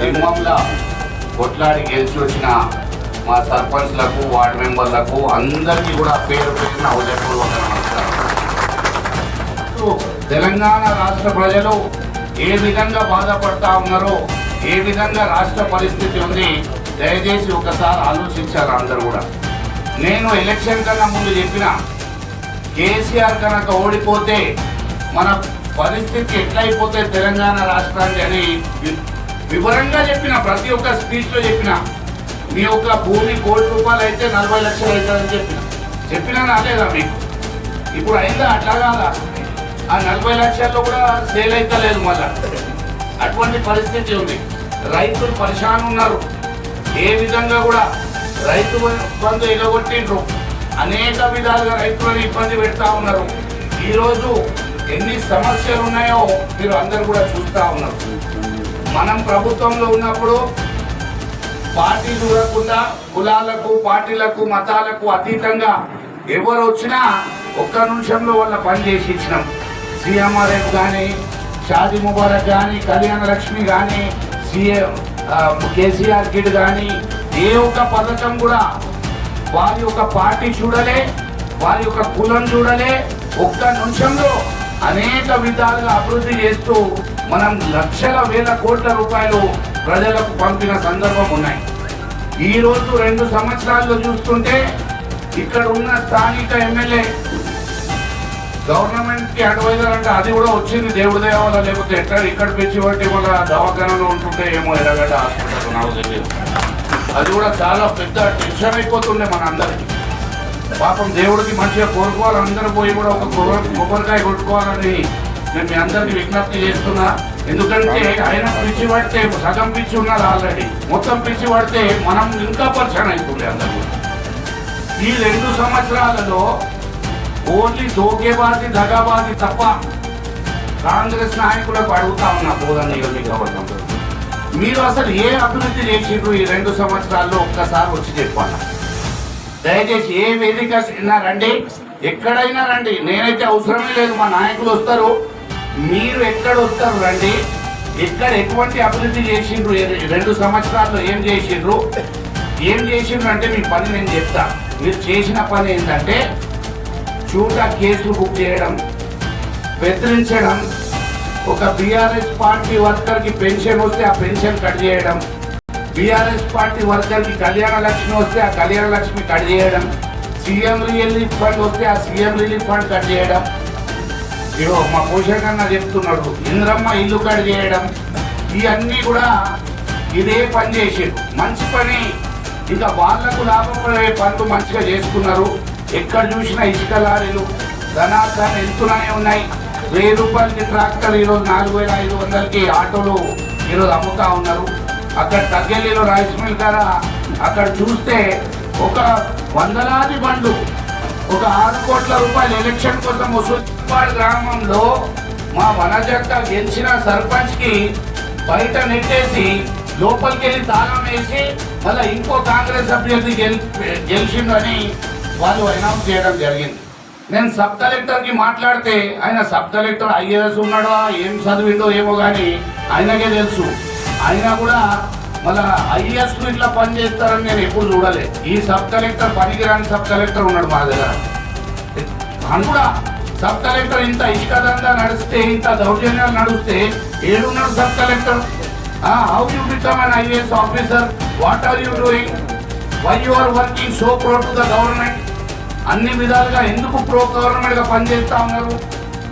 సింహంలా కొట్లాడి గెలిచి వచ్చిన మా సర్పంచ్లకు వార్డు మెంబర్లకు అందరికీ కూడా పేరు పేరున ఉదయపూర్వక నమస్కారం. తెలంగాణ రాష్ట్ర ప్రజలు ఏ విధంగా బాధపడతా ఉన్నారో ఏ విధంగా రాష్ట్ర పరిస్థితి ఉంది దయచేసి ఒకసారి ఆలోచించారు అందరు కూడా. నేను ఎలక్షన్ కన్నా ముందు చెప్పిన కేసీఆర్ కనుక ఓడిపోతే మన పరిస్థితి ఎట్లయిపోతే తెలంగాణ రాష్ట్రానికి అని వివరంగా చెప్పిన ప్రతి ఒక్క స్పీచ్లో చెప్పిన మీ యొక్క భూమి కోటి రూపాయలు అయితే నలభై లక్షలు అవుతుందని చెప్పిన. చెప్పినా రాలేదా మీకు? ఇప్పుడు అయిందా? అట్లా కాదా? ఆ నలభై లక్షల్లో కూడా సేల్ అయితే లేదు మళ్ళా. అటువంటి పరిస్థితి ఉంది. రైతులు పరిశాన్ ఉన్నారు. ఏ విధంగా కూడా రైతు బంధు ఎగగొట్టిండ్రు? అనేక విధాలుగా రైతులను ఇబ్బంది పెడతా ఉన్నారు. ఈరోజు ఎన్ని సమస్యలు ఉన్నాయో మీరు అందరు కూడా చూస్తూ ఉన్నారు. మనం ప్రభుత్వంలో ఉన్నప్పుడు పార్టీ చూడకుండా కులాలకు పార్టీలకు మతాలకు అతీతంగా ఎవరు వచ్చినా ఒక్క నిమిషంలో వాళ్ళ పని చేసి ఇచ్చినాం. సీఎంఆర్ఎఫ్ కానీ షాదీ ముబారక్ కానీ కళ్యాణ లక్ష్మి కానీ సీఎం కేసీఆర్ కిడ్ కానీ ఏ ఒక్క పథకం కూడా వారి యొక్క పార్టీ చూడలే వారి యొక్క కులం చూడలే ఒక్క నిమిషంలో అనేక విధాలుగా అభివృద్ధి చేస్తూ మనం లక్షల వేల కోట్ల రూపాయలు ప్రజలకు పంపిన సందర్భం ఉన్నాయి. ఈ రోజు రెండు సంవత్సరాల్లో చూస్తుంటే ఇక్కడ ఉన్న స్థానిక ఎమ్మెల్యే గవర్నమెంట్కి అడ్వైజర్ అంటే అది కూడా వచ్చింది. దేవుడి దయ వల్ల లేకపోతే ఎక్కడ ఇక్కడ పిచ్చి వల్ల వాళ్ళ దవాఖానలో ఉంటుంటే ఏమో ఎర్రగడ్డ హాస్పిటల్ నాకు తెలియదు. అది కూడా చాలా పెద్ద టెన్షన్ అయిపోతుండే మన అందరికి పాపం దేవుడికి మంచిగా కోరుకోవాలి. అందరూ పోయి కూడా ఒక కొబ్బరికాయ కొట్టుకోవాలని నేను మీ అందరికి విజ్ఞప్తి చేస్తున్నా. ఎందుకంటే ఆయన పిచ్చి పడితే సగం పిచ్చి ఉన్నారు ఆల్రెడీ. మొత్తం పిచ్చి పడితే మనం ఇంకా పరిచయం అవుతుంది అందరూ. ఈ రెండు సంవత్సరాలలో ఓన్లీ దోకేబాజీ దగాబాజీ తప్ప కాంగ్రెస్ నాయకులకు అడుగుతా ఉన్నా బోధన నియోజకవర్గంలో మీరు అసలు ఏ అభివృద్ధి చేసిండ్రు ఈ రెండు సంవత్సరాల్లో? ఒక్కసారి వచ్చి చెప్పాలి దయచేసి ఏ వేదిక రండి. ఎక్కడైనా రండి. నేనైతే అవసరమే లేదు. మా నాయకులు వస్తారు. మీరు ఎక్కడ వస్తారు రండి. ఎక్కడ ఎటువంటి అభివృద్ధి చేసిండ్రు? రెండు సంవత్సరాల్లో ఏం చేసిండ్రు? ఏం చేసిండ్రు అంటే మీ పని నేను చెప్తా. మీరు చేసిన పని ఏంటంటే చూట కేసులు బుక్ చేయడం బెదిరించడం ఒక బీఆర్ఎస్ పార్టీ వర్కర్కి పెన్షన్ వస్తే ఆ పెన్షన్ కట్ చేయడం బీఆర్ఎస్ పార్టీ వర్కర్కి కళ్యాణ లక్ష్మి వస్తే ఆ కళ్యాణ లక్ష్మి కట్ చేయడం సీఎం రిలీఫ్ ఫండ్ వస్తే ఆ సీఎం రిలీఫ్ ఫండ్ కట్ చేయడం ఇగో మా పోషణ చెప్తున్నాడు ఇంద్రమ్మ ఇల్లు కట్ చేయడం ఇవన్నీ కూడా ఇదే పని చేసారు మంచి పని. ఇంకా వాళ్ళకు లాభపడే పనులు మంచిగా చేసుకున్నారు. ఎక్కడ చూసినా ఇసుక లారీలు ధనార్థాలు ఎంతునే ఉన్నాయి. వెయ్యి రూపాయలకి ట్రాక్టర్ ఈరోజు నాలుగు వేల ఐదు వందలకి ఆటోలు ఈరోజు అమ్ముతా ఉన్నారు. అక్కడ తగ్గేలిలో రైస్ మిల్ కాడ అక్కడ చూస్తే ఒక వందలాది బండ్లు ఒక ఆరు కోట్ల రూపాయలు ఎలక్షన్ కోసం వసూల్పాడు గ్రామంలో మా వనజక్క గెలిచిన సర్పంచ్కి బయట నెట్టేసి లోపలికి వెళ్ళి తాళం వేసి మళ్ళీ ఇంకో కాంగ్రెస్ అభ్యర్థి గెలి గెలిచిందని వాళ్ళు అనౌన్స్ చేయడం జరిగింది. నేను సబ్ కలెక్టర్కి మాట్లాడితే ఆయన సబ్ కలెక్టర్ ఐఏఎస్ ఉన్నాడా ఏం చదివిండో ఏమో కానీ ఆయనకే తెలుసు. అయినా కూడా మళ్ళా ఐఏఎస్ ఇట్లా పని చేస్తారని నేను ఎప్పుడు చూడలేదు ఈ సబ్ కలెక్టర్ పనికిరాని సబ్ కలెక్టర్ ఉన్నాడు మా దగ్గర. అని కూడా సబ్ కలెక్టర్ ఇంత ఇసుక నడిస్తే ఇంత దౌర్జన్యాలు నడిస్తే ఏడున్నాడు sub collector how you become an IAS officer what are you doing why you are working so pro to the government అన్ని విధాలుగా ఎందుకు ప్రో గవర్నమెంట్గా పనిచేస్తా ఉన్నారు?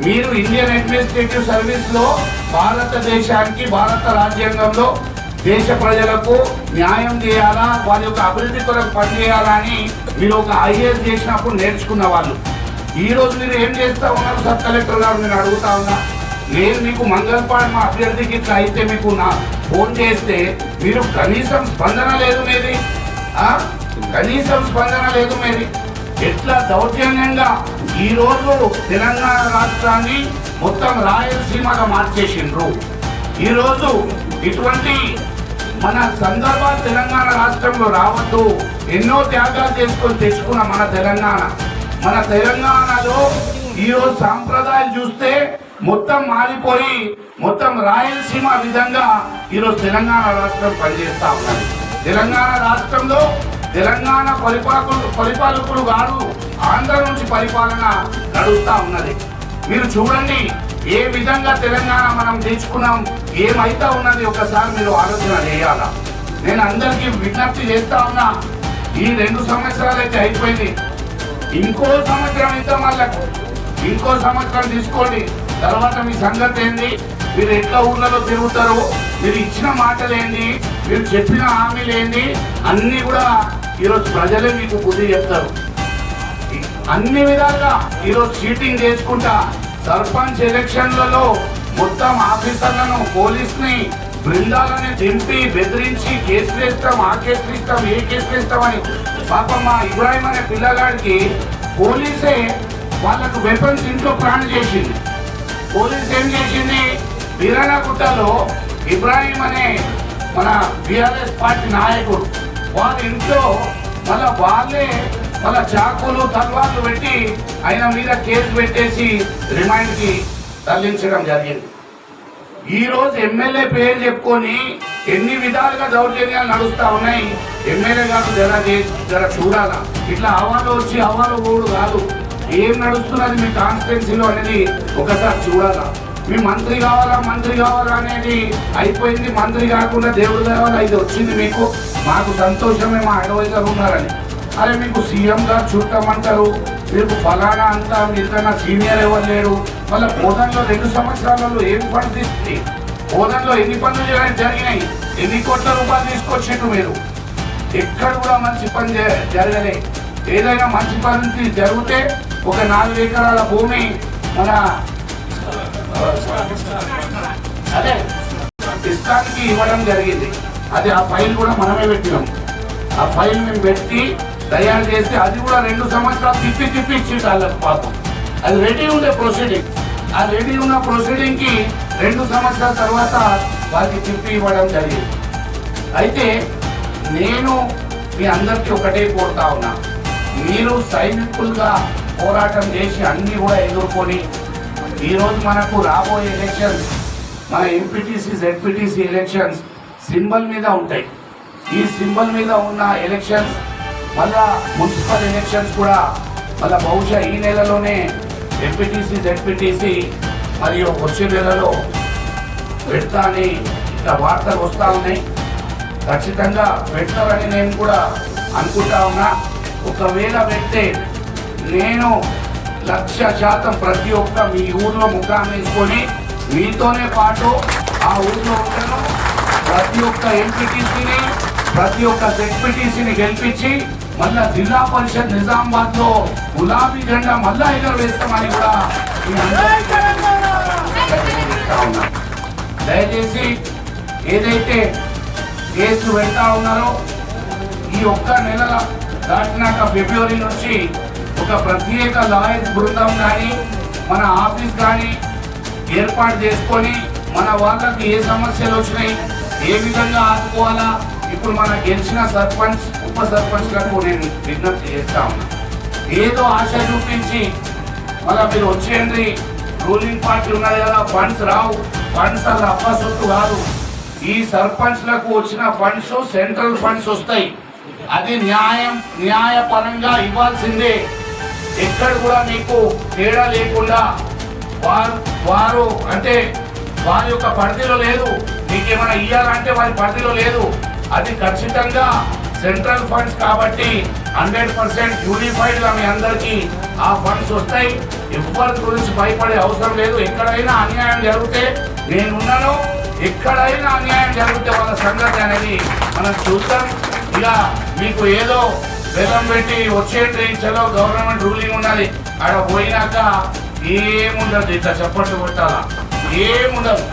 మీరు ఇండియన్ అడ్మినిస్ట్రేటివ్ సర్వీస్లో భారతదేశానికి భారత రాజ్యాంగంలో దేశ ప్రజలకు న్యాయం చేయాలా? వారి యొక్క అభివృద్ధి కొరకు పనిచేయాలా అని మీరు ఒక ఐఏఎస్ చేసినప్పుడు నేర్చుకున్న వాళ్ళు. ఈ రోజు మీరు ఏం చేస్తా ఉన్నారు సబ్ కలెక్టర్ గారు? నేను అడుగుతా ఉన్నా. నేను మీకు మంగళపాడు మా అభ్యర్థికి ఇట్లా అయితే మీకు నా ఫోన్ చేస్తే మీరు కనీసం స్పందన లేదు మీది. కనీసం స్పందన లేదు మీది. ఎట్లా దౌర్జన్యంగా ఈ రోజు తెలంగాణ రాష్ట్రాన్ని మొత్తం రాయలసీమగా మార్చేసిండ్రు? ఈ రోజు ఇటువంటి మన సందర్భాలు తెలంగాణ రాష్ట్రంలో రావద్దు. ఎన్నో త్యాగాలు చేసుకొని తెచ్చుకున్న మన తెలంగాణ. మన తెలంగాణలో ఈరోజు సాంప్రదాయాలు చూస్తే మొత్తం మారిపోయి మొత్తం రాయలసీమ విధంగా ఈరోజు తెలంగాణ రాష్ట్రం పనిచేస్తా ఉన్నది. తెలంగాణ రాష్ట్రంలో తెలంగాణ పరిపాలకులు పరిపాలకులు గారు ఆంధ్ర నుంచి పరిపాలన నడుస్తూ ఉన్నది. మీరు చూడండి ఏ విధంగా తెలంగాణ మనం తెచ్చుకున్నాం ఏమైతా ఉన్నది ఒకసారి మీరు ఆలోచన చేయాలా? నేను అందరికీ విజ్ఞప్తి చేస్తా ఉన్నా ఈ రెండు సంవత్సరాలు అయితే అయిపోయింది. ఇంకో సంవత్సరం ఇద్దాం వాళ్ళకు ఇంకో సంవత్సరం తీసుకోండి. తర్వాత మీ సంగతి ఏంది? మీరు ఎట్లా ఊర్లలో తిరుగుతారు మీరు ఇచ్చిన మాటలేంది మీరు చెప్పిన హామీలేంది అన్నీ అన్ని కూడా ఈరోజు ప్రజలే మీకు బుద్ధి చెప్తారు. అన్ని విధాలుగా ఈరోజు చీటింగ్ చేసుకుంటా సర్పంచ్ ఎలక్షన్లలో మొత్తం ఆఫీసర్లను పోలీస్ని బృందాలని దింపి బెదిరించి కేసులు వేస్తాం ఆ కేసులు ఇస్తాం ఏ కేసులు ఇస్తామని పాపం మా ఇబ్రాహిం అనే పిల్లగాడికి పోలీసే వాళ్ళకు వెపన్స్ ఇంట్లో ప్రాణ చేసింది. పోలీస్ ఏం చేసింది? బిరాణగుట్టలో ఇబ్రాహిం అనే మన బిఆర్ఎస్ పార్టీ నాయకుడు వాళ్ళ ఇంట్లో మళ్ళా వాళ్ళే మళ్ళా చాకులు తల్వార్లు పెట్టి ఆయన మీద కేసు పెట్టేసి రిమైండ్కి తరలించడం జరిగింది. ఈరోజు ఎమ్మెల్యే పేరు చెప్పుకొని ఎన్ని విధాలుగా దౌర్జన్యాలు నడుస్తా ఉన్నాయి. ఎమ్మెల్యే గారు జర చే- జర చూడాలా? ఇట్లా హవాలో వచ్చి హవాలో కూడా కాదు. ఏం నడుస్తున్నది మీ కాన్స్టిట్యున్సీలో అనేది ఒకసారి చూడాలా? మీ మంత్రి కావాలా? మంత్రి కావాలా అనేది అయిపోయింది. మంత్రి కాకుండా దేవుడు కావాలా ఇది వచ్చింది మీకు. మాకు సంతోషమే మా అడవైజర్ ఉన్నారని. అరే మీకు సీఎం గారు చుట్టమంటారు. మీకు ఫలానా అంతా మీకన్నా సీనియర్ ఎవరు లేరు? మళ్ళీ బోధనలో రెండు సంవత్సరాలలో ఏం పని తీసుకుంది బోధనలో ఎన్ని పనులు జరి- జరిగినాయి? ఎన్ని కోట్ల రూపాయలు తీసుకొచ్చిండ్రు మీరు? ఎక్కడ కూడా మంచి పని జరగలే. ఏదైనా మంచి పని జరిగితే ఒక నాలుగు ఎకరాల భూమి మన అదే ఇష్టానికి ఇవ్వడం జరిగింది. అది ఆ ఫైల్ కూడా మనమే పెట్టినాం. ఆ ఫైల్ మేము పెట్టి తయారు చేసి అది కూడా రెండు సంవత్సరాలు తిప్పి తిప్పి ఇచ్చింది వాళ్ళకి పాపం. అది రెడీ ఉండే ప్రొసీడింగ్ ఆ రెడీ ఉన్న ప్రొసీడింగ్కి రెండు సంవత్సరాల తర్వాత వారికి తిప్పి ఇవ్వడం జరిగింది. అయితే నేను మీ అందరికీ ఒకటే కోరుతా ఉన్నా. మీరు సైనికులుగా పోరాటం చేసి అన్ని కూడా ఎదుర్కొని ఈరోజు మనకు రాబోయే ఎలక్షన్స్ మన ఎంపీటీసీ జెడ్పీటీసీ ఎలక్షన్స్ సింబల్ మీద ఉంటాయి. ఈ సింబల్ మీద ఉన్న ఎలక్షన్స్ మళ్ళా మున్సిపల్ ఎలక్షన్స్ కూడా మళ్ళా బహుశా ఈ నెలలోనే ఎంపీటీసీ జెడ్పీటీసీ మరియు వచ్చే నెలలో పెడతా అని ఇట్లా వార్తలు వస్తూ ఉన్నాయి. ఖచ్చితంగా పెడతారని నేను కూడా అనుకుంటా ఉన్నా. ఒకవేళ పెడితే నేను లక్ష శాతం ప్రతి ఒక్క మీ ఊర్లో ముఖాన్ని వేసుకొని మీతోనే పాటు ఆ ఊర్లో ఉంటాను ప్రతి ఒక్క ఎంపీటీసీని ప్రతి ఒక్క జెడ్పీటీసీని గెలిపించి మళ్ళా జిల్లా పరిషత్ నిజామాబాద్లో గులాబీ జెండా మళ్ళా ఎగరవేస్తామని కూడా దయచేసి ఏదైతే కేసు పెడతా ఉన్నారో ఈ ఒక్క నెల దాటినాక ఫిబ్రవరి నుంచి ఒక ప్రత్యేక లాయర్స్ బృందం కానీ మన ఆఫీస్ కానీ ఏర్పాటు చేసుకొని మన వాళ్ళకి ఏ సమస్యలు వచ్చినాయి ఏ విధంగా ఆదుకోవాలా ఇప్పుడు మన గెలిచిన సర్పంచ్ ఉప సర్పంచ్లకు నేను విజ్ఞప్తి చేస్తా ఉన్నా. ఏదో ఆశ చూపించి మళ్ళీ మీరు వచ్చేయండి. రూలింగ్ పార్టీ ఉన్నది కదా ఫండ్స్ రావు. ఫండ్స్ అలా అప్పసొత్తు కాదు. ఈ సర్పంచ్లకు వచ్చిన ఫండ్స్ సెంట్రల్ ఫండ్స్ వస్తాయి. అది న్యాయం న్యాయపరంగా ఇవ్వాల్సిందే. ఎక్కడ కూడా మీకు తేడా లేకుండా వారు వారు అంటే వారి యొక్క పరిధిలో లేదు. మీకేమైనా ఇవ్వాలంటే వారి పరిధిలో లేదు. అది ఖచ్చితంగా సెంట్రల్ ఫండ్స్ కాబట్టి హండ్రెడ్ పర్సెంట్ యూనిఫైడ్గా మీ అందరికి ఆ ఫండ్స్ వస్తాయి. ఎవరి గురించి భయపడే అవసరం లేదు. ఎక్కడైనా అన్యాయం జరిగితే నేనున్నాను. ఎక్కడైనా అన్యాయం జరిగితే వాళ్ళ సంగతి అనేది మనం చూద్దాం. ఇలా మీకు ఏదో బెల్లం పెట్టి వచ్చేయండి చలో గవర్నమెంట్ రూలింగ్ ఉన్నది ఆడ పోయినాక ఏముండదు. ఇట్లా చప్పట్లు కొట్టాలా? ఏముండదు.